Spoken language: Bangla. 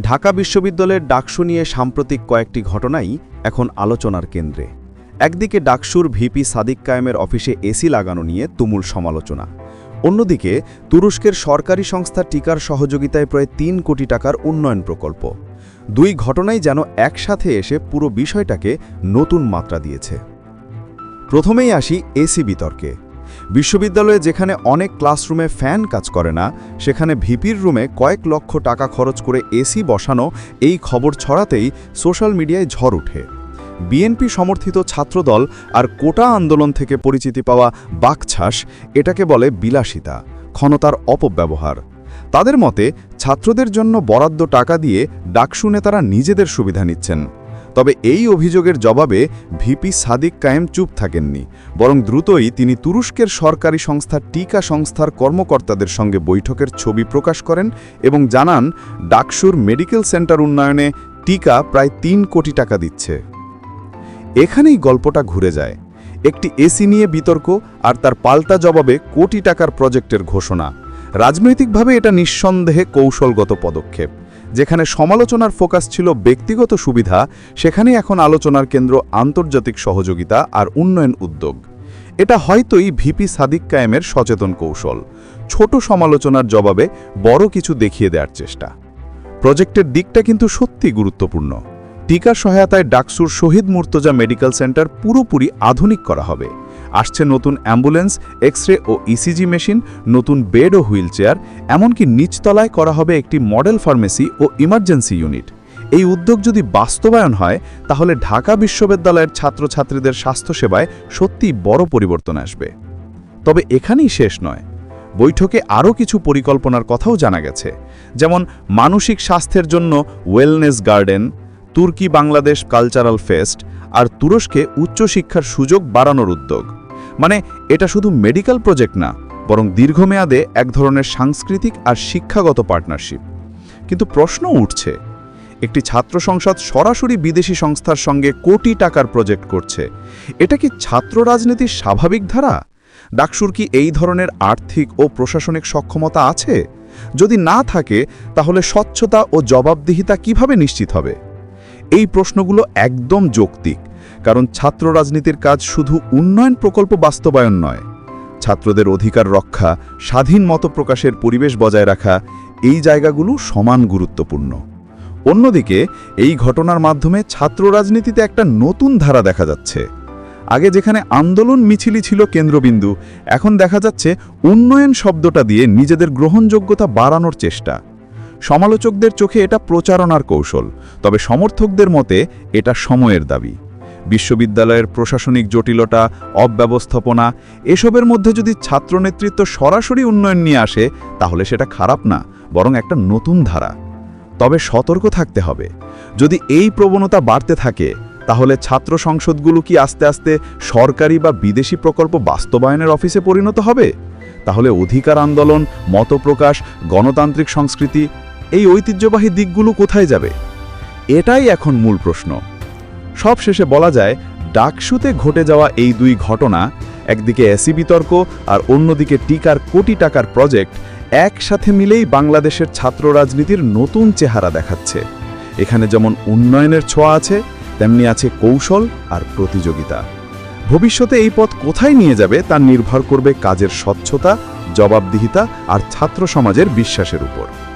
ঢাকা বিশ্ববিদ্যালয়ের ডাকসু নিয়ে সাম্প্রতিক কয়েকটি ঘটনাই এখন আলোচনার কেন্দ্রে। একদিকে ডাকসুর ভিপি সাদিক কায়েমের অফিসে এসি লাগানো নিয়ে তুমুল সমালোচনা। অন্যদিকে তুরস্কের সরকারি সংস্থা টিকার সহযোগিতায় প্রায় তিন কোটি টাকার উন্নয়ন প্রকল্প। দুই ঘটনাই যেন একসাথে এসে পুরো বিষয়টাকে নতুন মাত্রা দিয়েছে। প্রথমেই আসি এসি বিতর্কে। বিশ্ববিদ্যালয়ে যেখানে অনেক ক্লাসরুমে ফ্যান কাজ করে না, সেখানে ভিপির রুমে কয়েক লক্ষ টাকা খরচ করে এসি বসানো এই খবর ছড়াতেই সোশ্যাল মিডিয়ায় ঝড় ওঠে। বিএনপি সমর্থিত ছাত্রদল আর কোটা আন্দোলন থেকে পরিচিতি পাওয়া বাকছাস এটাকে বলে বিলাসিতা, ক্ষণতার অপব্যবহার। তাদের মতে, ছাত্রদের জন্য বরাদ্দ টাকা দিয়ে ডাকসু নেতারা নিজেদের সুবিধা নিচ্ছেন। তবে এই অভিযোগের জবাবে ভিপি সাদিক কায়েম চুপ থাকেননি, বরং দ্রুতই তিনি তুরস্কের সরকারি সংস্থা টিকা সংস্থার কর্মকর্তাদের সঙ্গে বৈঠকের ছবি প্রকাশ করেন এবং জানান ডাকসুর মেডিকেল সেন্টার উন্নয়নে টিকা প্রায় তিন কোটি টাকা দিচ্ছে। এখানেই গল্পটা ঘুরে যায়। একটি এসি নিয়ে বিতর্ক আর তার পাল্টা জবাবে কোটি টাকার প্রজেক্টের ঘোষণা। রাজনৈতিকভাবে এটা নিঃসন্দেহে কৌশলগত পদক্ষেপ। যেখানে সমালোচনার ফোকাস ছিল ব্যক্তিগত সুবিধা, সেখানেই এখন আলোচনার কেন্দ্র আন্তর্জাতিক সহযোগিতা আর উন্নয়ন উদ্যোগ। এটা হয়তোই ভিপি সাদিক কায়েমের সচেতন কৌশল। ছোট সমালোচনার জবাবে বড় কিছু দেখিয়ে দেওয়ার চেষ্টা। প্রজেক্টের দিকটা কিন্তু সত্যি গুরুত্বপূর্ণ। টিকা সহায়তায় ডাকসুর শহীদ মুর্তজা মেডিকেল সেন্টার পুরোপুরি আধুনিক করা হবে। আসছে নতুন অ্যাম্বুলেন্স এক্স রে ও ইসিজি মেশিন, নতুন বেড ও হুইল চেয়ার এমনকি নিচতলায় করা হবে একটি মডেল ফার্মেসি ও ইমার্জেন্সি ইউনিট। এই উদ্যোগ যদি বাস্তবায়ন হয়, তাহলে ঢাকা বিশ্ববিদ্যালয়ের ছাত্রছাত্রীদের স্বাস্থ্যসেবায় সত্যিই বড় পরিবর্তন আসবে। তবে এখানেই শেষ নয়। বৈঠকে আরও কিছু পরিকল্পনার কথাও জানা গেছে। যেমন মানসিক স্বাস্থ্যের জন্য ওয়েলনেস গার্ডেন তুর্কি বাংলাদেশ কালচারাল ফেস্ট আর তুরস্কে উচ্চশিক্ষার সুযোগ বাড়ানোর উদ্যোগ। মানে এটা শুধু মেডিকেল প্রজেক্ট না, বরং দীর্ঘমেয়াদে এক ধরনের সাংস্কৃতিক আর শিক্ষাগত পার্টনারশিপ। কিন্তু প্রশ্ন উঠছে, একটি ছাত্র সংসদ সরাসরি বিদেশি সংস্থার সঙ্গে কোটি টাকার প্রজেক্ট করছে, এটা কি ছাত্র রাজনীতির স্বাভাবিক ধারা? ডাকসুর কি এই ধরনের আর্থিক ও প্রশাসনিক সক্ষমতা আছে? যদি না থাকে, তাহলে স্বচ্ছতা ও জবাবদিহিতা কীভাবে নিশ্চিত হবে? এই প্রশ্নগুলো একদম যৌক্তিক, কারণ ছাত্র রাজনীতির কাজ শুধু উন্নয়ন প্রকল্প বাস্তবায়ন নয়। ছাত্রদের অধিকার রক্ষা, স্বাধীন মত প্রকাশের পরিবেশ বজায় রাখা, এই জায়গাগুলো সমান গুরুত্বপূর্ণ। অন্যদিকে, এই ঘটনার মাধ্যমে ছাত্র রাজনীতিতে একটা নতুন ধারা দেখা যাচ্ছে। আগে যেখানে আন্দোলন মিছিলই ছিল কেন্দ্রবিন্দু, এখন দেখা যাচ্ছে উন্নয়ন শব্দটা দিয়ে নিজেদের গ্রহণযোগ্যতা বাড়ানোর চেষ্টা। সমালোচকদের চোখে এটা প্রচারণার কৌশল, তবে সমর্থকদের মতে এটা সময়ের দাবি। বিশ্ববিদ্যালয়ের প্রশাসনিক জটিলতা, অব্যবস্থাপনা, এসবের মধ্যে যদি ছাত্র নেতৃত্ব সরাসরি উন্নয়ন নিয়ে আসে, তাহলে সেটা খারাপ না, বরং একটা নতুন ধারা। তবে সতর্ক থাকতে হবে। যদি এই প্রবণতা বাড়তে থাকে, তাহলে ছাত্র সংসদগুলো কি আস্তে আস্তে সরকারি বা বিদেশি প্রকল্প বাস্তবায়নের অফিসে পরিণত হবে? তাহলে অধিকার আন্দোলন, মতপ্রকাশ, গণতান্ত্রিক সংস্কৃতি এই ঐতিহ্যবাহী দিকগুলো কোথায় যাবে? এটাই এখন মূল প্রশ্ন। সব শেষে বলা যায়, ডাকসুতে ঘটে যাওয়া এই দুই ঘটনা, একদিকে এসি বিতর্ক আর অন্যদিকে টিকার কোটি টাকার প্রজেক্ট, একসাথে মিলেই বাংলাদেশের ছাত্র রাজনীতির নতুন চেহারা দেখাচ্ছে। এখানে যেমন উন্নয়নের ছোঁয়া আছে, তেমনি আছে কৌশল আর প্রতিযোগিতা। ভবিষ্যতে এই পথ কোথায় নিয়ে যাবে তা নির্ভর করবে কাজের স্বচ্ছতা, জবাবদিহিতা আর ছাত্র সমাজের বিশ্বাসের উপর।